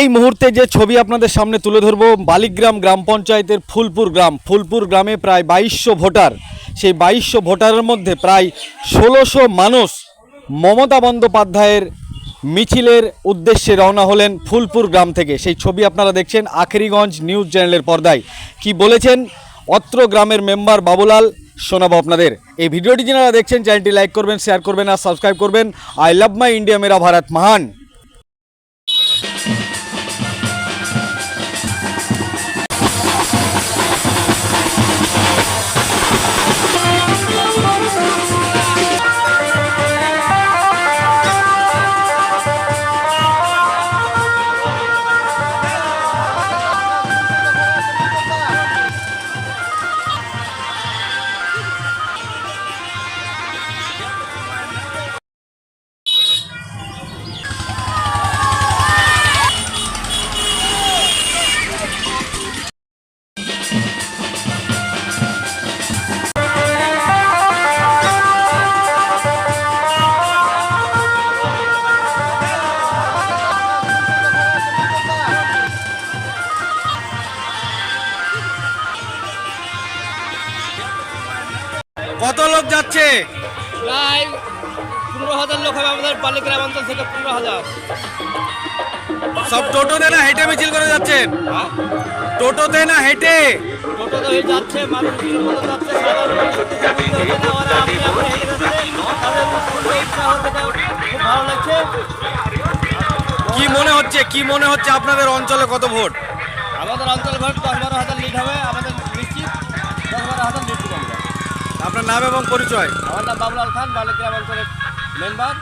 এই মুহূর্তে যে ছবি আপনাদের সামনে তুলে ধরব, বালিগ্রাম গ্রাম পঞ্চায়েতের ফুলপুর গ্রাম। ফুলপুর গ্রামে প্রায় বাইশশো ভোটার। সেই বাইশশো ভোটারের মধ্যে প্রায় ষোলোশো মানুষ মমতা বন্দ্যোপাধ্যায়ের মিছিলের উদ্দেশ্যে রওনা হলেন ফুলপুর গ্রাম থেকে। সেই ছবি আপনারা দেখছেন আখেরিগঞ্জ নিউজ চ্যানেলের পর্দায়। কি বলেছেন? অত্র গ্রামের মেম্বার বাবুলাল, শোনাবো আপনাদের। এই ভিডিওটি যারা দেখছেন, চ্যানেলটি লাইক করবেন, শেয়ার করবেন আর সাবস্ক্রাইব করবেন। আই লাভ মাই ইন্ডিয়া, মেরা ভারত মহান। কত লোক যাচ্ছে? প্রায় পনেরো হাজার লোক হবে আমাদের অঞ্চল থেকে পনেরো হাজার। সব টোটোতে না হেঁটে মিছিল করে যাচ্ছেন হ্যাঁ। টোটোতে না হেঁটে? টোটোতে যাচ্ছে মানুষ কি মনে হচ্ছে? কি মনে হচ্ছে আপনাদের অঞ্চলে কত ভোট? আমাদের অঞ্চল ভোট দশ বারো হাজার লিড হবে আমাদের নাম এবং পরিচয়। আমার নাম বাবুলাল খান বালিগ্রাম অঞ্চলের মেম্বার।